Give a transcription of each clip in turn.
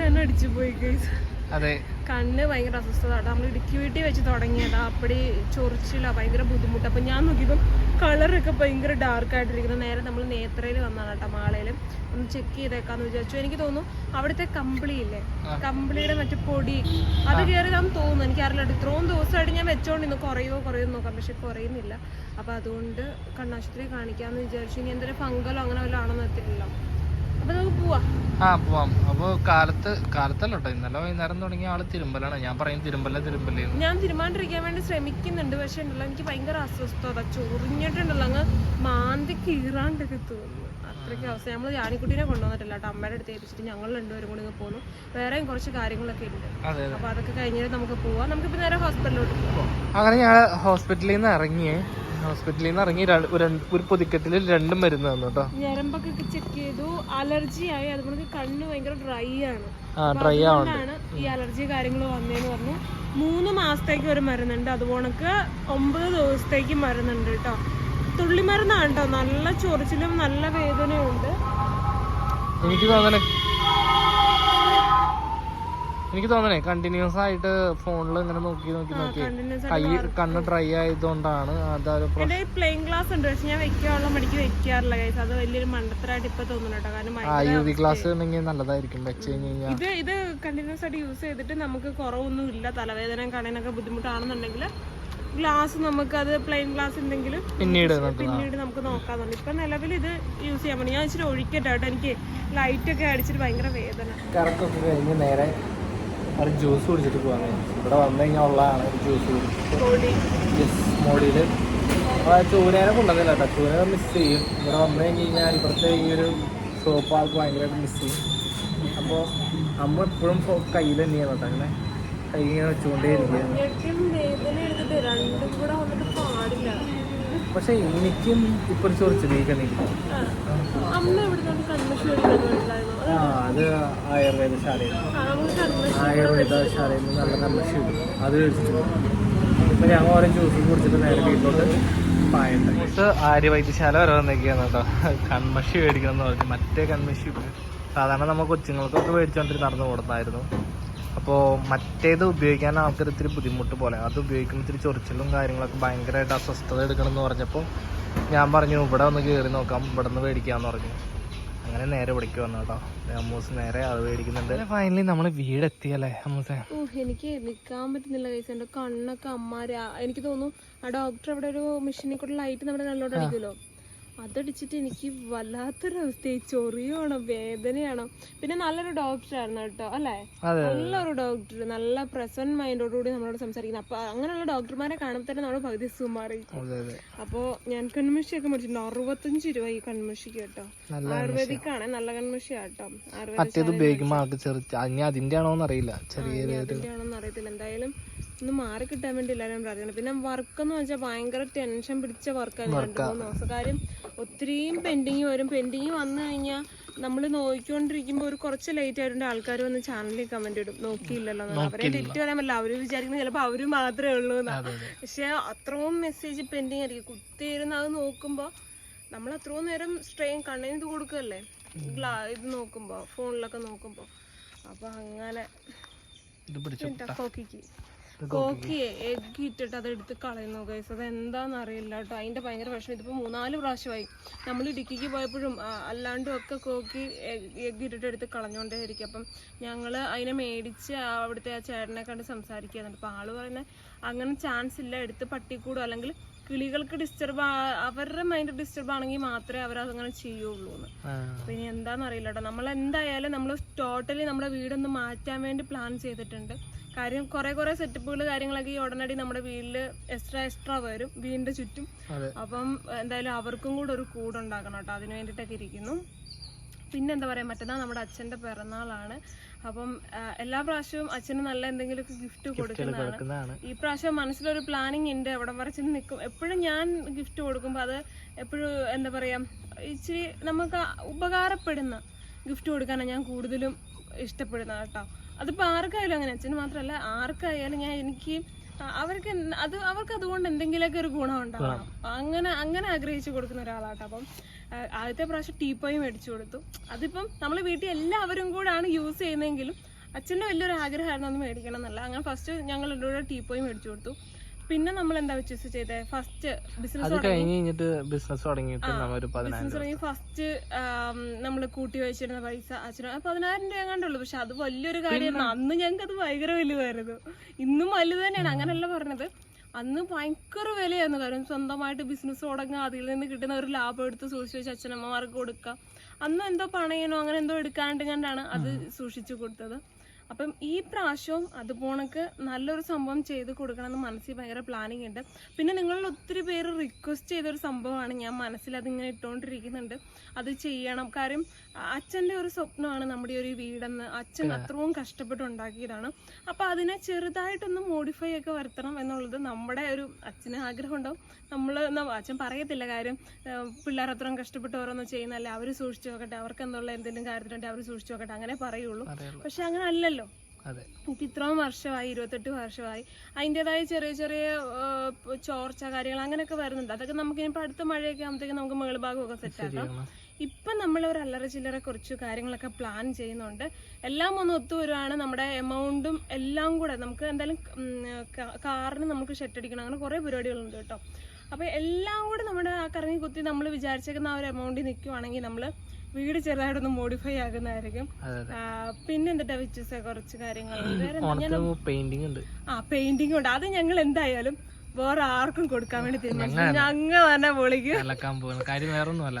കണ്ണടിച്ചു പോയി guys. അതെ. കണ്ണ് ഭയങ്കര അസ്വസ്ഥത. നമ്മൾ ഇടുക്കി വീട്ടിൽ വെച്ച് തുടങ്ങിയതാ. അപ്പടി ചൊറിച്ചില്ല ഭയങ്കര ബുദ്ധിമുട്ട്. അപ്പൊ ഞാൻ നോക്കിയപ്പം കളറൊക്കെ ഭയങ്കര ഡാർക്ക് ആയിട്ടിരിക്കുന്നത് നേരെ നമ്മൾ നേത്രയിൽ വന്നതാണ് കേട്ടോ മാളയിലും ഒന്ന് ചെക്ക് ചെയ്തേക്കാന്ന് വിചാരിച്ചു. എനിക്ക് തോന്നുന്നു അവിടുത്തെ കമ്പിളി ഇല്ലേ? കമ്പിളിയുടെ മറ്റേ പൊടി. അത് കയറിയതാന്ന് തോന്നുന്നു. എനിക്കറിയില്ല ഇത്രയും ദിവസമായിട്ട് ഞാൻ വെച്ചോണ്ടിരുന്നു. കുറയോ കുറയോ നോക്കാം. പക്ഷെ കുറയുന്നില്ല. അപ്പൊ അതുകൊണ്ട് കണ്ണാശുപത്രി കാണിക്കാന്ന് വിചാരിച്ചു. ഇനി എന്തൊരു ഫംഗലോ അങ്ങനെ വല്ലതും ആണെന്ന് എത്തില്ലല്ലോ ആ പോവാം. അപ്പൊ കാലത്ത് കാലത്തല്ല കേട്ടോ ഇന്നലെ വൈകുന്നേരം തുടങ്ങിയ ആൾ തിരുമ്പലാണ്. ഞാൻ പറയും തിരുമ്പല്ല തിരുമ്പല്ലേ. ഞാൻ തിരുമാണ്ടിരിക്കാൻ വേണ്ടി ശ്രമിക്കുന്നുണ്ട്. പക്ഷെ ഉണ്ടല്ലോ എനിക്ക് ഭയങ്കര അസ്വസ്ഥത ചൊറിഞ്ഞിട്ടുണ്ടല്ലോ. അങ്ങ് മാന്തി കീറാണ്ടൊക്കെ തോന്നുന്നു. അത്രയ്ക്ക് അവസ്ഥ. നമ്മൾ ജാനിക്കുട്ടീനെ കൊണ്ടുവന്നിട്ടില്ല കേട്ടോ അമ്മയുടെ അടുത്ത് ഏൽപ്പിച്ചിട്ട് ഞങ്ങൾ രണ്ടുപേരും കൂടി ഇങ്ങ് പോന്നു. വേറെയും കുറച്ച് കാര്യങ്ങളൊക്കെ ഉണ്ട്. അപ്പൊ അതൊക്കെ കഴിഞ്ഞിട്ട് നമുക്ക് പോവാം. നമുക്കിപ്പോ നേരെ ഹോസ്പിറ്റലിലോട്ട് പോവാം. അങ്ങനെ ഞാൻ ഹോസ്പിറ്റലിൽ നിന്ന് ഇറങ്ങിയേ ഹോസ്പിറ്റലിൽ നിന്ന് ഇറങ്ങി ഒരു രണ്ട്- രണ്ടും മരുന്ന് തന്നു കേട്ടോ ഞരമ്പൊക്കെ ചെക്ക് ചെയ്തു. അലർജി ആയി. അതുപോലെ കണ്ണ് ഭയങ്കര ഡ്രൈ ആണ്. ഡ്രൈ ആവണ്ട്. ഈ അലർജി കാര്യങ്ങൾ വന്നേന്ന് പറഞ്ഞു മൂന്ന് മാസത്തേക്ക് ഒരു മരുന്നുണ്ട്. അതുപോണക്ക് ഒമ്പത് ദിവസത്തേക്ക് മരുന്നുണ്ട് കേട്ടോ. തുള്ളി മരുന്നാണ് കേട്ടോ. നല്ല ചൊറിച്ചിലും നല്ല വേദനയും ഉണ്ട്. എനിക്ക് തോന്നണേ എനിക്ക് തോന്നണേ കണ്ടിന്യൂസ് ആയിട്ട് ഫോണിൽ ഇങ്ങനെ നോക്കി നോക്കി നോക്കി. കൈ കണ്ണ് ഡ്രൈ ആയതുകൊണ്ടാണ് അതൊരു പ്ലെയിൻ ഗ്ലാസ് ഉണ്ട്. പക്ഷെ ഞാൻ വെക്കാനുള്ള മണിക്ക് വെക്കാറില്ല ഗൈസ് അത് വലിയൊരു മണ്ടത്തരായിട്ട് ഇപ്പൊ തോന്നുന്നുട്ടോ കാരണം ആ യു വി ക്ലാസ് ഉണ്ടെങ്കിൽ നല്ലതായിരിക്കും. വെച്ച് കഴിഞ്ഞ് കഴിഞ്ഞാൽ ഇത് ഇത് കണ്ടിന്യൂസ് ആയിട്ട് യൂസ് ചെയ്തിട്ട് നമുക്ക് കുറവൊന്നും ഇല്ല. തലവേദന കാണാനൊക്കെ ബുദ്ധിമുട്ടാണെന്നുണ്ടെങ്കിൽ ഗ്ലാസ് നമുക്ക് അത് പ്ലെയിൻ ഗ്ലാസ് ഉണ്ടെങ്കിലും പിന്നീട് നമുക്ക് പിന്നീട് നമുക്ക് നോക്കാന്നുണ്ട്. ഇപ്പൊ നിലവിൽ ഇത് യൂസ് ചെയ്യാൻ പറ്റും ഞാൻ ഇച്ചിരി ഒഴിക്കട്ടെ കേട്ടോ. എനിക്ക് ലൈറ്റ് ഒക്കെ അടിച്ചിട്ട് ഭയങ്കര വേദന. കറക്കൊക്കെ കഴിഞ്ഞ് നേരെ ഒരു ജ്യൂസ് കുടിച്ചിട്ട് പോകാൻ ഇവിടെ വന്നു കഴിഞ്ഞാൽ ഉള്ളതാണ് ജ്യൂസ് യെസ് മോഡിയിൽ അപ്പോൾ ആ ചൂരേനെ കൊണ്ടുവന്നില്ല കേട്ടോ. ചൂരനെ മിസ് ചെയ്യും. ഇവിടെ വന്നു കഴിഞ്ഞ് കഴിഞ്ഞാൽ ഇവിടുത്തെ ഈ ഒരു സോപ്പ് ആൾക്ക് ഭയങ്കരമായിട്ട് മിസ് ചെയ്യും. അപ്പോൾ അമ്മ എപ്പോഴും കയ്യിൽ തന്നെയാണ് കേട്ടോ. അങ്ങനെ കൈ ഇങ്ങനെ വെച്ചുകൊണ്ടേ ഇരിക്കുകയാണ്. പക്ഷേ എനിക്കും ഇപ്പം ചൊറിച്ചില്ല നീക്കണില്ല. ആ. അത് ആയുർവേദശാലയിൽ നിന്ന്. നല്ല കിട്ടും അത് കഴിച്ചിട്ടുണ്ട് ഇപ്പം ഞങ്ങൾ ഓരോ ജ്യൂസും കുടിച്ചിട്ട് നേരെ വീട്ടിലോട്ട് പായുണ്ട് ആര്യവൈദ്യശാല വരെ വന്നേക്കാണ് കേട്ടോ. കൺമഷി മേടിക്കണം എന്ന് പറഞ്ഞു മറ്റേ കൺമഷി ഇല്ല. സാധാരണ നമ്മൾ കൊച്ചുങ്ങൾക്കൊക്കെ മേടിച്ചോണ്ടിരുന്ന് നടന്നു കൊടുത്തായിരുന്നു അപ്പോൾ മറ്റേത് ഉപയോഗിക്കാൻ ആൾക്കാർ ഇത്തിരി ബുദ്ധിമുട്ട് പോലെ. അത് ഉപയോഗിക്കുമ്പോൾ ഇത്തിരി ചൊറിച്ചിലും കാര്യങ്ങളൊക്കെ ഭയങ്കരമായിട്ട് അസ്വസ്ഥത എടുക്കണം എന്ന് പറഞ്ഞപ്പോൾ ഞാൻ പറഞ്ഞു ഇവിടെ ഒന്ന് കയറി നോക്കാം. ഇവിടെ നിന്ന് മേടിക്കാമെന്ന് പറഞ്ഞു. അങ്ങനെ നേരെ ഇവിടേക്ക് വന്നു കേട്ടോ. അമ്മൂസ് നേരെ അത് മേടിക്കുന്നുണ്ട്. ഫൈനലി നമ്മൾ വീടെത്തിയല്ലേ അമ്മൂസേ? എനിക്ക് നിൽക്കാൻ പറ്റുന്നില്ല കൈസ് എന്റെ കണ്ണൊക്കെ അമ്മാര്. എനിക്ക് തോന്നുന്നു ആ ഡോക്ടർ അവിടെ ഒരു മെഷീനിൽ കൂടെ ലൈറ്റ് നമ്മുടെ നല്ലോണം അടിക്കുമല്ലോ. അതടിച്ചിട്ട് എനിക്ക് വല്ലാത്തൊരവസ്ഥയായി. ചൊറിയാണോ വേദനയാണോ. പിന്നെ നല്ലൊരു ഡോക്ടർ ആയിരുന്നു കേട്ടോ അല്ലേ? നല്ലൊരു ഡോക്ടർ നല്ല പ്രസന്റ് മൈൻഡോട് കൂടി നമ്മളോട് സംസാരിക്കുന്നത് അപ്പൊ അങ്ങനെയുള്ള ഡോക്ടർമാരെ കാണുമ്പോൾ തന്നെ നമ്മുടെ പകുതി സുമാറി. അപ്പോൾ ഞാൻ കൺമഷിയൊക്കെ മേടിച്ചിട്ടുണ്ട്. അറുപത്തഞ്ച് രൂപ ഈ കൺമഷിക്ക് കേട്ടോ. നല്ല ആയുർവേദിക് ആണ് നല്ല കൺമഷി ചെറു ഇനി അതിന്റെ ആണോന്ന് അറിയില്ല അറിയത്തില്ല. എന്തായാലും ഒന്ന് മാറി കിട്ടാൻ വേണ്ടി എല്ലാവരും പ്രാർത്ഥിക്കണം. പിന്നെ വർക്ക് എന്ന് വെച്ചാൽ ഭയങ്കര ടെൻഷൻ പിടിച്ച വർക്കാണ് രണ്ടു മൂന്ന് ദിവസം. കാര്യം ഒത്തിരിയും പെൻഡിങ് വരും. പെൻഡിങ് വന്നു കഴിഞ്ഞാൽ നമ്മൾ നോക്കിക്കൊണ്ടിരിക്കുമ്പോൾ ഒരു കുറച്ച് ലേറ്റ് ആയിട്ടുണ്ട് ആൾക്കാർ വന്ന് ചാനലിൽ കമന്റ് ഇടും. നോക്കിയില്ലല്ലോ. അവരെ തെറ്റ് പറയാൻ പറ്റില്ല. അവർ വിചാരിക്കുന്നത് ചിലപ്പോൾ അവർ മാത്രമേ ഉള്ളൂ എന്നാ. അതെ അതെ. പക്ഷെ അത്രയും മെസ്സേജ് പെൻഡിങ് ആയിരിക്കും. കുത്തിയിരുന്ന് അത് നോക്കുമ്പോൾ നമ്മൾ അത്രയും നേരം സ്ട്രെയിൻ കണ്ണിന് ഇത് കൊടുക്കല്ലേ? ഗ്ലാ ഇത് നോക്കുമ്പോൾ ഫോണിലൊക്കെ നോക്കുമ്പോൾ അപ്പൊ അങ്ങനെ ഇത് പിടിച്ചു എന്താ കോക്കിക്ക് കോക്കി എഗ് ഇട്ടിട്ട് അത് എടുത്ത് കളയുന്നു ഗൈസ് അത് എന്താന്ന് അറിയില്ല കേട്ടോ. അതിന്റെ ഭയങ്കര വിഷമം. ഇതിപ്പോ മൂന്നാൽ പ്രാവശ്യമായി. നമ്മൾ ഇടുക്കിക്ക് പോയപ്പോഴും അല്ലാണ്ടും ഒക്കെ കോക്കി എഗ് ഇട്ടിട്ട് എടുത്ത് കളഞ്ഞോണ്ടേ ഇരിക്കും അപ്പം ഞങ്ങൾ അതിനെ മേടിച്ച് അവിടുത്തെ ആ ചേട്ടനെ കണ്ട് സംസാരിക്കുന്നുണ്ട് അപ്പൊ ആൾ പറയുന്നത് അങ്ങനെ ചാൻസ് ഇല്ല. എടുത്ത് പട്ടിക്കൂടും അല്ലെങ്കിൽ കിളികൾക്ക് ഡിസ്റ്റർബ് അവരുടെ മൈൻഡ് ഡിസ്റ്റർബ് ആണെങ്കിൽ മാത്രമേ അവർ അതങ്ങനെ ചെയ്യുള്ളൂ എന്ന്. അപ്പൊ ഇനി എന്താന്ന് അറിയില്ല കേട്ടോ. നമ്മൾ എന്തായാലും നമ്മൾ ടോട്ടലി നമ്മുടെ വീടൊന്ന് മാറ്റാൻ വേണ്ടി പ്ലാൻ ചെയ്തിട്ടുണ്ട്. കാര്യം കുറെ കുറെ സെറ്റപ്പുകൾ കാര്യങ്ങളൊക്കെ ഈ ഉടനടി നമ്മുടെ വീട്ടിൽ എക്സ്ട്രാ എക്സ്ട്രാ വരും വീടിന്റെ ചുറ്റും. അപ്പം എന്തായാലും അവർക്കും കൂടെ ഒരു കൂടുണ്ടാക്കണം കേട്ടോ. അതിന് വേണ്ടിയിട്ടൊക്കെ ഇരിക്കുന്നു. പിന്നെ എന്താ പറയാ മറ്റന്നാൾ നമ്മുടെ അച്ഛന്റെ പിറന്നാളാണ്. അപ്പം എല്ലാ പ്രാവശ്യവും അച്ഛന് നല്ല എന്തെങ്കിലുമൊക്കെ ഗിഫ്റ്റ് കൊടുക്കുന്നതാണ്. കിടക്കുന്നതാണ്. ഈ പ്രാവശ്യം മനസ്സിലൊരു പ്ലാനിങ് ഉണ്ട്. എവിടം വരെ ചെന്ന് നിൽക്കും എപ്പോഴും ഞാൻ ഗിഫ്റ്റ് കൊടുക്കുമ്പോൾ അത് എപ്പോഴും എന്താ പറയാ ഇച്ചിരി നമുക്ക് ഉപകാരപ്പെടുന്ന ഗിഫ്റ്റ് കൊടുക്കാനാണ് ഞാൻ കൂടുതലും ഇഷ്ടപ്പെടുന്നത് കേട്ടോ. അതിപ്പോൾ ആർക്കായാലും അങ്ങനെ അച്ഛന് മാത്രല്ല ആർക്കായാലും ഞാൻ എനിക്ക് അവർക്ക് അത് അവർക്ക് അതുകൊണ്ട് എന്തെങ്കിലുമൊക്കെ ഒരു ഗുണം ഉണ്ടാവണം അങ്ങനെ അങ്ങനെ ആഗ്രഹിച്ചു കൊടുക്കുന്ന ഒരാളാട്ടോ. അപ്പം ആദ്യത്തെ പ്രാവശ്യം ടീപ്പോയി മേടിച്ചു കൊടുത്തു. അതിപ്പം നമ്മൾ വീട്ടിൽ എല്ലാവരും കൂടാണ് യൂസ് ചെയ്യുന്നതെങ്കിലും അച്ഛന്റെ വലിയൊരു ആഗ്രഹമായിരുന്നു അത് മേടിക്കണം എന്നല്ല. അങ്ങനെ ഫസ്റ്റ് ഞങ്ങൾ രണ്ടുകൂടെ ടീപ്പോയി പോയി മേടിച്ചു കൊടുത്തു. പിന്നെ നമ്മൾ എന്താ വിശ്വസിച്ച് ചെയ്തേ? ഫസ്റ്റ് ബിസിനസ് കഴിഞ്ഞ് കഴിഞ്ഞിട്ട് ബിസിനസ് തുടങ്ങിയിട്ട് ബിസിനസ് തുടങ്ങി. ഫസ്റ്റ് നമ്മൾ കൂട്ടി വെച്ചിരുന്ന പൈസ അച്ഛനും പതിനായിരം രൂപ കണ്ടുള്ളൂ പക്ഷെ അത് വലിയൊരു കാര്യമായിരുന്നു. അന്ന് ഞങ്ങൾക്ക് അത് ഭയങ്കര വലുതായിരുന്നു. ഇന്നും വലുത് തന്നെയാണ്. അങ്ങനെയല്ല പറഞ്ഞത്. അന്ന് ഭയങ്കര വിലയായിരുന്നു കാര്യം. സ്വന്തമായിട്ട് ബിസിനസ് തുടങ്ങുക അതിൽ നിന്ന് കിട്ടുന്ന ഒരു ലാഭം എടുത്ത് സൂക്ഷിച്ച് വെച്ച് അച്ഛനമ്മമാർക്ക് കൊടുക്കുക അന്ന് എന്തോ പണയനോ അങ്ങനെ എന്തോ എടുക്കാണ്ട് കണ്ടാണ് അത് സൂക്ഷിച്ചു കൊടുത്തത്. അപ്പം ഈ പ്രാവശ്യവും അതുപോണക്ക് നല്ലൊരു സംഭവം ചെയ്ത് കൊടുക്കണം എന്ന് മനസ്സിൽ ഭയങ്കര പ്ലാനിങ് ഉണ്ട്. പിന്നെ നിങ്ങളിൽ ഒത്തിരി പേര് റിക്വസ്റ്റ് ചെയ്തൊരു സംഭവമാണ്. ഞാൻ മനസ്സിൽ അതിങ്ങനെ ഇട്ടുകൊണ്ടിരിക്കുന്നുണ്ട് അത് ചെയ്യണം. കാര്യം അച്ഛന്റെ ഒരു സ്വപ്നമാണ് നമ്മുടെ ഈ ഒരു വീടെന്ന്. അച്ഛൻ അത്രയും കഷ്ടപ്പെട്ട് ഉണ്ടാക്കിയതാണ് അപ്പോൾ അതിനെ ചെറുതായിട്ടൊന്ന് മോഡിഫൈ ഒക്കെ വരുത്തണം എന്നുള്ളത് നമ്മുടെ ഒരു അച്ഛന് ആഗ്രഹം ഉണ്ടാവും നമ്മൾ അച്ഛൻ പറയത്തില്ല കാര്യം പിള്ളേർ അത്രയും കഷ്ടപ്പെട്ട് ഓരോന്നും ചെയ്യുന്നല്ലേ അവർ സൂക്ഷിച്ചു നോക്കട്ടെ അവർക്ക് എന്നുള്ള എന്തെങ്കിലും കാര്യത്തിലുണ്ടെങ്കിൽ അവർ സൂക്ഷിച്ചു നോക്കട്ടെ അങ്ങനെ പറയുള്ളൂ. പക്ഷെ അങ്ങനെ അല്ലല്ലോ അതെ. ഇപ്പം ഇത്രയും വർഷമായി ഇരുപത്തെട്ട് വർഷമായി. അതിന്റെതായ ചെറിയ ചെറിയ ഇപ്പൊ ചോർച്ച കാര്യങ്ങൾ അങ്ങനെയൊക്കെ വരുന്നുണ്ട്. അതൊക്കെ നമുക്ക് ഇനിയിപ്പോൾ അടുത്ത മഴയൊക്കെ ആകുമ്പോഴത്തേക്ക് നമുക്ക് മുകൾ ഭാഗമൊക്കെ സെറ്റ് ആക്കാം. ഇപ്പൊ ഇപ്പം നമ്മൾ ഒരു അല്ലറ ചില്ലറ കുറച്ച് കാര്യങ്ങളൊക്കെ പ്ലാൻ ചെയ്യുന്നുണ്ട്. എല്ലാം ഒന്ന് ഒത്തുവരുവാണ് നമ്മുടെ എമൗണ്ടും എല്ലാം കൂടെ നമുക്ക് എന്തായാലും കാറിന് നമുക്ക് ഷെട്ടടിക്കണം അങ്ങനെ കുറേ പരിപാടികളുണ്ട് കേട്ടോ. അപ്പോൾ എല്ലാം കൂടെ നമ്മുടെ ആ കറങ്ങി കുത്തി നമ്മൾ വിചാരിച്ചേക്കുന്ന ആ ഒരു എമൗണ്ടിൽ നിൽക്കുവാണെങ്കിൽ നമ്മൾ വീട് ചെറുതായിട്ടൊന്ന് മോഡിഫൈ ആകുന്നതായിരിക്കും പിന്നെ എന്തിട്ടാ വെച്ചസ് കുറച്ച് കാര്യങ്ങൾ പെയിന്റിംഗ് ഉണ്ട്. ആ പെയിന്റിംഗ് ഉണ്ട്. അത് ഞങ്ങൾ എന്തായാലും വേറെ ആർക്കും കൊടുക്കാൻ വേണ്ടി ഞങ്ങൾ ഞങ്ങ തന്നെ പൊളിക്കും. അലക്കാൻ പോകുന്നത് കാര്യം വേറെ ഒന്നുമല്ല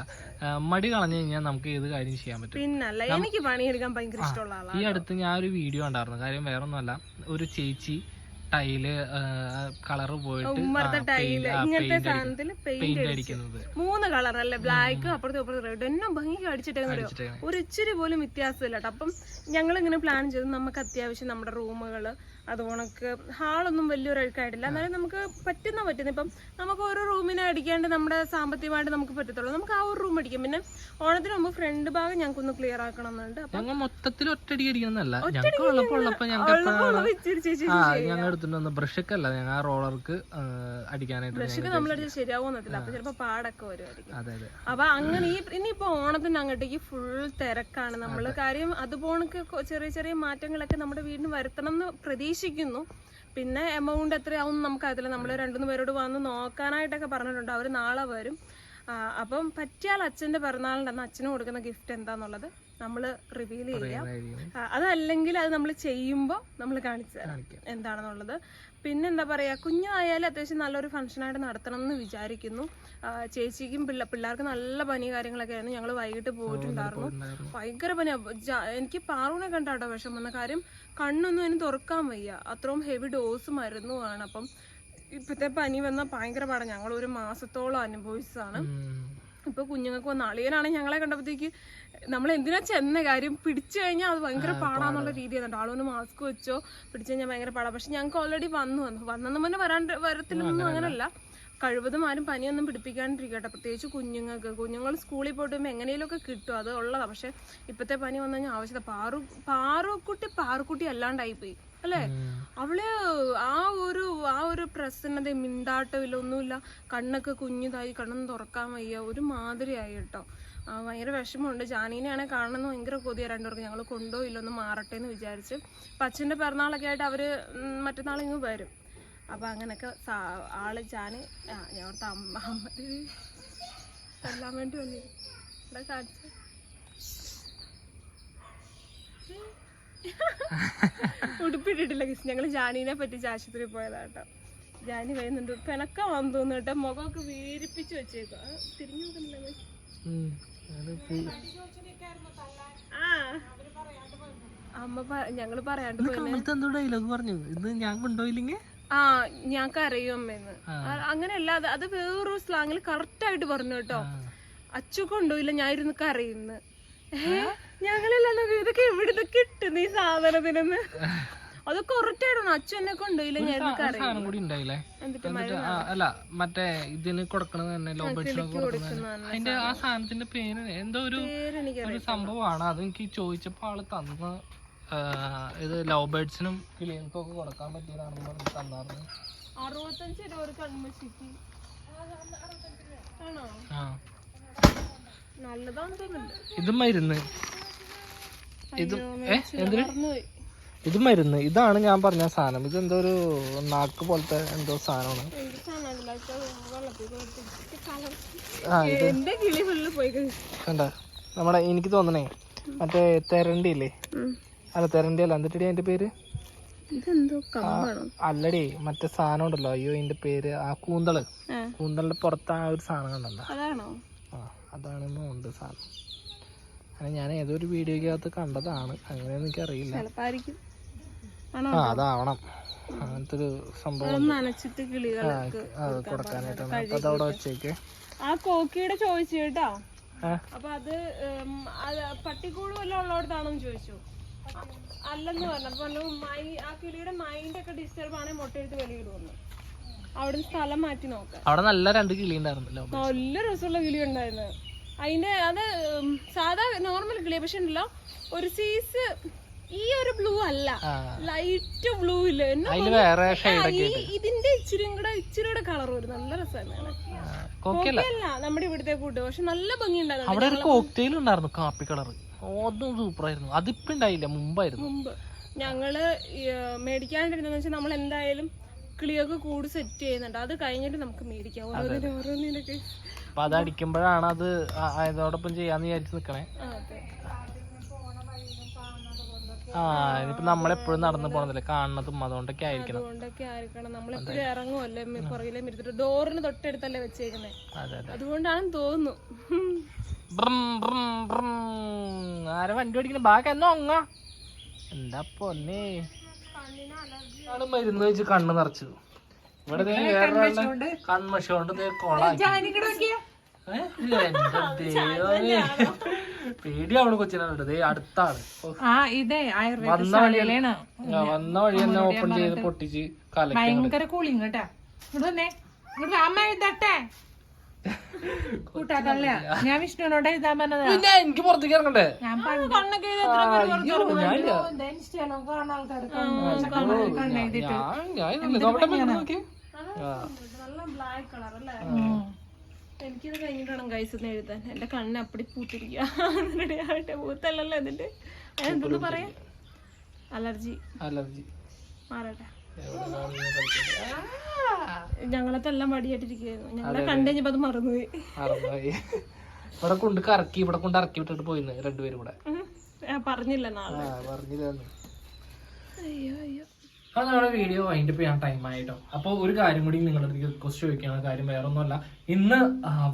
മടി കളഞ്ഞു കഴിഞ്ഞാൽ നമുക്ക് ഏത് കാര്യം ചെയ്യാൻ പറ്റും? പിന്നല്ല എനിക്ക് പണിയെടുക്കാൻ ഭയങ്കര ഇഷ്ടമുള്ള ഈ അടുത്ത് ഞാൻ ഒരു വീഡിയോ ഉണ്ടായിരുന്നു കാര്യം വേറെ ഒന്നുമല്ല ഒരു ചേച്ചി ടൈൽ കളറ് പോയിട്ട് ഇങ്ങനത്തെ സാധനത്തിൽ പെയിന്റ് അടിക്കുന്നത്. മൂന്ന് കളർ അല്ലേ ബ്ലാക്ക് അപ്പുറത്തെ അപ്പുറത്തെ റെഡ്. എന്നെ ഭംഗി അടിച്ചിട്ടേ. ഒരു ഇച്ചിരി പോലും വ്യത്യാസമില്ല കേട്ടോ. അപ്പം ഞങ്ങൾ ഇങ്ങനെ പ്ലാൻ ചെയ്തു നമുക്ക് അത്യാവശ്യം നമ്മുടെ റൂമുകൾ അതുകൊണക്ക് ഹാളൊന്നും വലിയൊരു അഴുക്കായിട്ടില്ല. എന്നാലും നമുക്ക് പറ്റുന്ന പറ്റുന്ന ഇപ്പം നമുക്ക് ഓരോ റൂമിനെ അടിക്കാണ്ട് നമ്മുടെ സാമ്പത്തികമായിട്ട് നമുക്ക് പറ്റത്തുള്ളൂ. നമുക്ക് ആ ഒരു റൂം അടിക്കാം. പിന്നെ ഓണത്തിന് മുമ്പ് ഫ്രണ്ട് ഭാഗം ഞങ്ങൾക്കൊന്ന് ക്ലിയർ ആക്കണം എന്നുണ്ട് മൊത്തത്തിൽ ഒറ്റ അടിക്കണമെന്നല്ല ഞങ്ങൾക്ക് ഉള്ളപ്പോ ഉള്ളപ്പോ ഞങ്ങൾ എടുത്തിട്ട് വന്ന് ബ്രഷൊക്കെ അല്ല ഞങ്ങൾ ആ റോളർക്ക് അടിക്കാനായിട്ട് ശരിയാവുന്നില്ല അപ്പൊ ചിലപ്പോ പാടൊക്കെ വരുമായിരിക്കും അപ്പൊ അങ്ങനെ ഈ ഇനിയിപ്പോ ഓണത്തിന് അങ്ങോട്ടേക്ക് ഫുൾ തിരക്കാണ്. നമ്മൾ കാര്യം അതുപോണക്ക് ചെറിയ ചെറിയ മാറ്റങ്ങളൊക്കെ നമ്മുടെ വീടിന് വരുത്തണം എന്ന് പ്രതീക്ഷിക്കുന്നു. പിന്നെ എമൗണ്ട് എത്രയാവും നമുക്ക് അറിയത്തില്ല. നമ്മൾ രണ്ടുമൂന്ന് പേരോട് വന്ന് നോക്കാനായിട്ടൊക്കെ പറഞ്ഞിട്ടുണ്ട്. അവർ നാളെ വരും. അപ്പം പറ്റിയാൽ അച്ഛന്റെ പിറന്നാളിന്റെ അന്ന് അച്ഛന് കൊടുക്കുന്ന ഗിഫ്റ്റ് എന്താന്നുള്ളത് നമ്മൾ റിവീൽ ചെയ്യാം. അതല്ലെങ്കിൽ അത് നമ്മൾ ചെയ്യുമ്പോൾ നമ്മൾ കാണിച്ചു തരാം എന്താണെന്നുള്ളത്. പിന്നെ എന്താ പറയാ കുഞ്ഞായാലും അത്യാവശ്യം നല്ലൊരു ഫംഗ്ഷനായിട്ട് നടത്തണം എന്ന് വിചാരിക്കുന്നു. ചേച്ചിക്കും പിള്ള പിള്ളേർക്ക് നല്ല പനി കാര്യങ്ങളൊക്കെ ആയിരുന്നു ഞങ്ങൾ വൈകിട്ട് പോയിട്ടുണ്ടായിരുന്നു. ഭയങ്കര പനി എനിക്ക് പാറൂനെ കണ്ടാട്ടോ വിഷം വന്ന കാര്യം. കണ്ണൊന്നും അതിന് തുറക്കാൻ വയ്യ. അത്രയും ഹെവി ഡോസ് മരുന്നുമാണ് അപ്പം ഇപ്പത്തെ പനി വന്ന ഭയങ്കര പാടാണ് ഞങ്ങൾ ഒരു മാസത്തോളം അനുഭവിച്ചതാണ്. ഇപ്പൊ കുഞ്ഞുങ്ങൾക്ക് വന്ന അളിയനാണെങ്കിൽ ഞങ്ങളെ കണ്ടപ്പോഴത്തേക്ക് നമ്മൾ എന്തിനാ ചെന്ന കാര്യം? പിടിച്ചു കഴിഞ്ഞാൽ അത് ഭയങ്കര പാടാന്നുള്ള രീതിയാണ് ആളൊന്ന് മാസ്ക് വെച്ചോ പിടിച്ചു കഴിഞ്ഞാൽ ഭയങ്കര പാടാ. പക്ഷെ ഞങ്ങൾക്ക് ഓൾറെഡി വന്നു വന്നു. വന്നെന്ന് മുന്നേ വരാണ്ട് വരത്തില്ലൊന്നും അങ്ങനല്ല. കഴിവതും ആരും പനിയൊന്നും പിടിപ്പിക്കാണ്ടിരിക്കട്ടെ. പ്രത്യേകിച്ച് കുഞ്ഞുങ്ങൾക്ക്. കുഞ്ഞുങ്ങൾ സ്കൂളിൽ പോയിട്ട് വരുമ്പോൾ എങ്ങനെയൊക്കെ കിട്ടും അത് ഉള്ളതാണ് പക്ഷെ ഇപ്പത്തെ പനി വന്നു കഴിഞ്ഞാൽ ആവശ്യമില്ല. പാറു പാറുക്കുട്ടി പാറുക്കുട്ടി അല്ലാണ്ടായിപ്പോയി. അല്ലേ? അവൾ ആ ഒരു ആ ഒരു പ്രസന്നത മിണ്ടാട്ടമില്ല ഒന്നുമില്ല കണ്ണൊക്കെ കുഞ്ഞിതായി കണ്ണൊന്നും തുറക്കാൻ വയ്യ. ഒരു മാതിരിയായി കേട്ടോ. ആ, ഭയങ്കര വിഷമമുണ്ട്. ജാനീനെയാണെ കാണണമെന്ന് ഭയങ്കര കൊതിയ രണ്ടുപേർക്ക്. ഞങ്ങൾ കൊണ്ടുപോയില്ല ഒന്ന് മാറട്ടെ എന്ന് വിചാരിച്ച് അപ്പം അച്ഛന്റെ പിറന്നാളൊക്കെ ആയിട്ട് അവർ മറ്റന്നാൾ ഇങ്ങ് വരും. അപ്പം അങ്ങനെയൊക്കെ ആൾ ജാന് ആ ഞാൻ ഓർത്ത് അമ്മ അമ്മ എല്ലാം വേണ്ടി വന്നിരുന്നു. ഇവിടെ കാണിച്ചു? ഉടുപ്പിട്ടിട്ടില്ല കിസ് ഞങ്ങൾ ജാനീനെ പറ്റിച്ച് ആശുപത്രി പോയതാട്ടോ. ജാനി വരുന്നുണ്ട്. പിണക്കം വന്നു തോന്നുന്നു കേട്ടോ. മുഖമൊക്കെ വീരിപ്പിച്ച് വെച്ചേക്കോ തിരിഞ്ഞു നോക്കുന്നില്ല അമ്മ ഞങ്ങൾ പറയാണ്ട് പറഞ്ഞു. ഇത് ഞാൻ കൊണ്ടുപോയില്ലെങ്കിൽ ആ ഞാൻ കരയും അമ്മേന്ന്. അങ്ങനെയല്ല അത് അത് വേറൊരു സ്ലാങ്ങിൽ കറക്റ്റ് ആയിട്ട് പറഞ്ഞു കേട്ടോ. അച്ചു കൊണ്ടുപോയില്ല ഞാൻ ഇരുന്ന് കരയുന്നു ഏ? ഞങ്ങളെല്ലാം ഇതൊക്കെ എവിടുന്ന് കിട്ടുന്നു ഈ സാധനത്തിനൊന്ന്. അത് കറക്റ്റ് ആയിട്ടാണ് അച്ചു എന്നെ കൊണ്ടുപോയില്ല? ഞാൻ ഇരുന്ന് കൂടി ഉണ്ടായില്ലേ? അല്ല മറ്റേ ഇതിന് കൊടുക്കണത് തന്നെ ലോ അതിന്റെ ആ സാധനത്തിന്റെ പേര് എന്തോ ഒരു ഒരു സംഭവമാണ്. അത് എനിക്ക് ചോദിച്ചപ്പോ ആൾ തന്ന ഇത് ലവ് ബേർഡ്സിനും കിളികൾക്കും ഒക്കെ കൊടുക്കാൻ പറ്റിയതാണെന്ന് പറഞ്ഞ് തന്നായിരുന്നു. അറുപത്തഞ്ച് രൂപ ഒരു കൺമശിക്ക് ആണോ? ആ. നല്ലതാണ് ഇത് മരുന്ന്. ഇത് എന്തിന്? ഇത് മരുന്ന്. ഇതാണ് ഞാൻ പറഞ്ഞ സാധനം. ഇത് എന്തോ ഒരു നാക്ക് പോലത്തെ എന്തോ സാധനമാണ്. ആ ഇത് കണ്ട? നമ്മുടെ എനിക്ക് തോന്നണേ. മറ്റേ തെരണ്ടി ഇല്ലേ ഉം. അല്ല തെരണ്ടി അല്ല എന്നിട്ട് അതിന്റെ പേര്? അല്ലടി. മറ്റേ സാധനം ഉണ്ടല്ലോ. അയ്യോ എന്റെ പേര് ആ കൂന്തൾ. കൂന്തളിന്റെ പുറത്ത് ആ ഒരു സാധനം കണ്ടല്ലോ അതാണ്? ഉണ്ട് സാധനം. അങ്ങനെ ഞാൻ ഏതൊരു വീഡിയോക്കകത്ത് കണ്ടതാണ്. അങ്ങനെ എനിക്കറിയില്ല. അറിയില്ല ആ അതാവണം. അങ്ങനത്തെ ഒരു സംഭവം അത് കൊടുക്കാനായിട്ടാണ് അപ്പൊ അതവിടെ വെച്ചേക്ക്. ആ കോക്കിയുടെ ചോദിച്ചു കേട്ടോ. അപ്പൊ അത് പട്ടിക്കൂട് വല്ലതും ഉള്ളടത്താണോന്ന് ചോദിച്ചു. അല്ലെന്ന് പറഞ്ഞു. അപ്പൊ പറഞ്ഞു മൈ ആ കിളിയുടെ മൈൻഡ് ഒക്കെ ഡിസ്റ്റർബ് ആണെങ്കിൽ മുട്ടയെടുത്ത് വെളിയിടുവന്നു അവിടുന്ന് സ്ഥലം മാറ്റി നോക്കാം. അവിടെ നല്ല രണ്ട് കിളി ഉണ്ടായിരുന്നല്ലോ. നല്ല രസമുള്ള കിളി ഉണ്ടായിരുന്നു. അതിന്റെ അത് സാധാ നോർമൽ കിളിയ പക്ഷെ ഉണ്ടല്ലോ ഒരു സൈസ് ഈ ഒരു ബ്ലൂ അല്ല. ലൈറ്റ് ബ്ലൂ ഇല്ല? ഇതിന്റെ ഇച്ചിരി കൂടെ ഇച്ചിരി കൂടെ കളർ വരും. നല്ല രസമാണ് അല്ല നമ്മുടെ ഇവിടുത്തെ ഫുഡ് പക്ഷെ നല്ല ഭംഗി ഉണ്ടായിരുന്നു അവിടെ ഒരു കോക്ടെയിൽ ഉണ്ടായിരുന്നു കാപ്പി കളർ അതും സൂപ്പർ ആയിരുന്നു. അതിപ്പോ ഉണ്ടായില്ല മുമ്പായിരുന്നു. മുമ്പ് ഞങ്ങൾ മേടിക്കാണ്ടിരുന്ന മേടിക്കാണ്ടിരുന്നെന്ന് വെച്ചാൽ നമ്മൾ എന്തായാലും കിളിയൊക്കെ കൂട് സെറ്റ് ചെയ്യുന്നുണ്ട്. അത് കഴിഞ്ഞിട്ട് നമുക്ക് മേടിക്കാം. ഓരോന്നിനും ഓരോന്നിനൊക്കെ അപ്പൊ അതടിക്കുമ്പോഴാണ് അത് അതോടൊപ്പം ചെയ്യാന്ന് വിചാരിച്ച് നിക്കണേ. ആ, ഇനിയിപ്പോ നമ്മളെപ്പോഴും നടന്നു പോണതല്ലേ? കാണുന്നതും അതുകൊണ്ടൊക്കെ ആയിരിക്കണം. അതുകൊണ്ടൊക്കെ ആയിരിക്കണം. നമ്മളെപ്പോഴും ഇറങ്ങുമല്ലേ പുറകിലേ മിരുത്തിട്ട് ഡോറിന് തൊട്ടടുത്തല്ലേ വെച്ചേക്കുന്നത് അതുകൊണ്ടാണ് തോന്നുന്നു. ആരെ. വണ്ടി ഓടിക്കണ ബാക്കി എന്നോ എന്താ പൊന്നെ? മരുന്ന് വെച്ച് കണ്ണ് നിറച്ചു. ഇവിടെ വേറൊരാളുടെ കൺമഷി കൊണ്ട്. പേടിയാവണ് കൊച്ചിനാണ് ദേ അടുത്താണ്. വന്ന വഴി വന്ന വഴി തന്നെ ഓപ്പൺ ചെയ്ത് പൊട്ടിച്ച് കലക്കി ഭയങ്കര കൂളിങ് കേട്ടാ. ഇവിടെ അമ്മ എഴുതട്ടെ കൂട്ടാക്കല്ല ഞാൻ വിഷ്ണുവിനോട് എഴുതാൻ പറഞ്ഞത്. പിന്നെ എനിക്ക് പുറത്തേക്ക് ഇറങ്ങണ്ടേ? കണ്ണൊക്കെ എനിക്കിത് കഴിഞ്ഞിട്ടാണ് ഗൈസ് ഒന്ന് എഴുതാൻ. എന്റെ കണ്ണ് അപ്പടി പൂത്തിരിക്കുക പൂത്തല്ലല്ലോ അതിന്റെ എന്തെന്ന് പറയാ? അലർജി. അലർജി. മാറട്ടെ. ഞങ്ങളത്തെ എല്ലാം മടിയായിട്ടിരിക്കുന്നു ഞങ്ങളെ കണ്ടു കഴിഞ്ഞപ്പോ അത് മറന്നുപോയി. മറന്നുപോയി. ഇവിടെ കൊണ്ട് കറക്കി ഇവിടെ കൊണ്ട് ഇറക്കി വിട്ടിട്ട് പോയിന്ന് രണ്ടുപേരും കൂടെ. പറഞ്ഞില്ല നാളെ. ആ പറഞ്ഞില്ലാന്ന്. അയ്യോ അയ്യോ. അപ്പൊ നമ്മുടെ വീഡിയോ വൈൻഡപ്പ് ചെയ്യാൻ ടൈം ആയിട്ടോ. അപ്പോൾ ഒരു കാര്യം കൂടി നിങ്ങളുടെ അടുത്ത് റിക്വസ്റ്റ് ചോദിക്കുകയാണ് കാര്യം വേറെ ഒന്നുമല്ല ഇന്ന്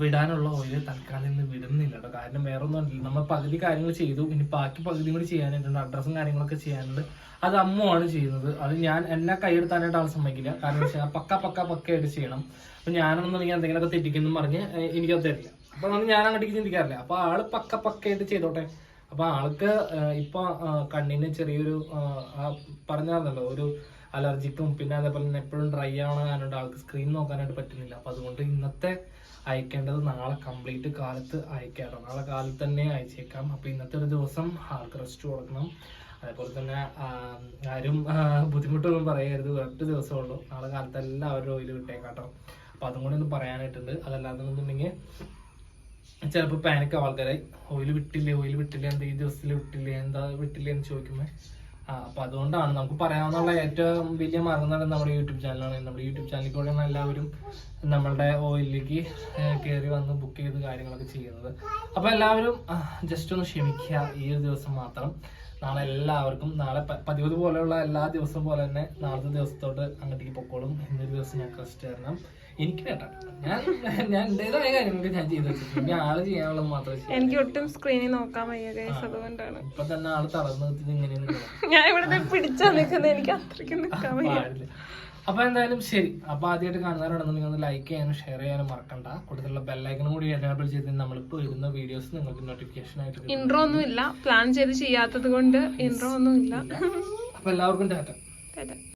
വിടാനുള്ള ഓയിൽ തൽക്കാലം ഇന്ന് വിടുന്നില്ല കേട്ടോ. കാരണം വേറെ ഒന്നും നമ്മൾ പകുതി കാര്യങ്ങൾ ചെയ്തു. ഇനി ബാക്കി പകുതി കൂടി ചെയ്യാനായിട്ടുണ്ട്. അഡ്രസ്സും കാര്യങ്ങളൊക്കെ ചെയ്യാനുണ്ട്. അത് അമ്മുവാണ് ചെയ്യുന്നത്. അത് ഞാൻ എന്നെ കൈയെടുത്താനായിട്ട് ആൾ സമ്മതിക്കില്ല. കാരണം വെച്ചാൽ പക്ക പക്ക പക്കയായിട്ട് ചെയ്യണം. അപ്പൊ ഞാനൊന്നുണ്ടെങ്കിൽ എന്തെങ്കിലുമൊക്കെ തെറ്റിക്കുന്നു പറഞ്ഞ് എനിക്കത് തരില്ല. അപ്പൊ ഞാൻ അങ്ങോട്ടേക്ക് ചിന്തിക്കാറില്ല. അപ്പൊ ആൾ പക്ക പക്കയായിട്ട് ചെയ്തോട്ടെ? അപ്പൊ ആൾക്ക് ഇപ്പൊ കണ്ണിന് ചെറിയൊരു പറഞ്ഞായിരുന്നല്ലോ ഒരു അലർജിക്കും പിന്നെ അതേപോലെ തന്നെ എപ്പോഴും ഡ്രൈ കാരണം ആൾക്ക് സ്ക്രീൻ നോക്കാനായിട്ട് പറ്റുന്നില്ല. അപ്പൊ അതുകൊണ്ട് ഇന്നത്തെ അയക്കേണ്ടത് നാളെ കംപ്ലീറ്റ് കാലത്ത് അയക്കാം നാളെ കാലത്ത് തന്നെ അയച്ചേക്കാം. അപ്പൊ ഇന്നത്തെ ഒരു ദിവസം ആൾക്ക് റെസ്റ്റ് കൊടുക്കണം. അതേപോലെ തന്നെ ആരും ബുദ്ധിമുട്ടൊന്നും പറയരുത്. ഒറ്റ ദിവസമേ ഉള്ളൂ. നാളെ കാലത്ത് എല്ലാവരും ഓയിൽ വിട്ടേക്കാട്ടോ അപ്പൊ അതും കൂടി ഒന്ന് പറയാനായിട്ടുണ്ട്. അതല്ലാന്നുണ്ടെങ്കിൽ ചിലപ്പോൾ പാനിക് ആൾക്കാരെ. ഓയിൽ വിട്ടില്ലേ ഓയിൽ വിട്ടില്ലേ എന്താ ഈ ദിവസത്തിൽ വിട്ടില്ലേ എന്താ വിട്ടില്ലേ? എന്ന് ചോദിക്കുമ്പോൾ അപ്പൊ അതുകൊണ്ടാണ് നമുക്ക് പറയാവുന്ന ഏറ്റവും വലിയ മാർഗം പറയുന്നത് നമ്മുടെ യൂട്യൂബ് ചാനലാണ്. നമ്മുടെ യൂട്യൂബ് ചാനലിൽ കൂടെയാണ് എല്ലാവരും നമ്മളുടെ ഓയിലിലേക്ക് കയറി വന്ന് ബുക്ക് ചെയ്ത് കാര്യങ്ങളൊക്കെ ചെയ്യുന്നത്. അപ്പൊ എല്ലാവരും ജസ്റ്റ് ഒന്ന് ക്ഷമിക്കുക. ഈ ഒരു ദിവസം മാത്രം. നാളെ എല്ലാവർക്കും നാളെ പതിവ് പോലെയുള്ള എല്ലാ ദിവസവും പോലെ തന്നെ നാളത്തെ ദിവസത്തോട്ട് അങ്ങോട്ടേക്ക് പൊക്കോളും. ഇന്നൊരു ദിവസം ഞാൻ റെസ്റ്റ് തരണം എനിക്ക് വേണ്ട. ഞാൻ ഞാൻ എന്റേതായ കാര്യങ്ങൾക്ക് ഞാൻ ചെയ്തു വെച്ചിട്ടുണ്ട്. ഇനി ആൾ ചെയ്യാനുള്ളത് മാത്രമേ ചെയ്യൂ എനിക്ക് ഒട്ടും സ്ക്രീനിൽ നോക്കാൻ വയ്യ ഗൈസ് അതുകൊണ്ടാണ്. ഇപ്പൊ തന്നെ ആൾ തളർന്നു നിർത്തി ഇങ്ങനെയാണ് ഞാൻ ഇവിടെ പിടിച്ചാ നിൽക്കുന്നത് എനിക്ക് അത്രയ്ക്ക് നിൽക്കാൻ വയ്യ. പാടില്ല. അപ്പൊ എന്തായാലും ശരി. അപ്പൊ ആദ്യമായിട്ട് കാണുന്നവരാണെന്നുണ്ടെങ്കിൽ ഒന്ന് ലൈക്ക് ചെയ്യാനും ഷെയർ ചെയ്യാനും മറക്കണ്ട. കൂടുതലുള്ള ബെല്ലൈക്കനും കൂടി എനേബിൾ ചെയ്ത് നമ്മളിപ്പോ ഇടുന്ന വീഡിയോസ് നിങ്ങൾക്ക് നോട്ടിഫിക്കേഷൻ ആയിട്ട് കിട്ടും. ഇൻട്രോ ഒന്നും ഇല്ല. പ്ലാൻ ചെയ്ത് ചെയ്യാത്തത് കൊണ്ട് ഇൻട്രോ ഒന്നും ഇല്ല. അപ്പൊ എല്ലാവർക്കും ടാറ്റ. ടാറ്റ.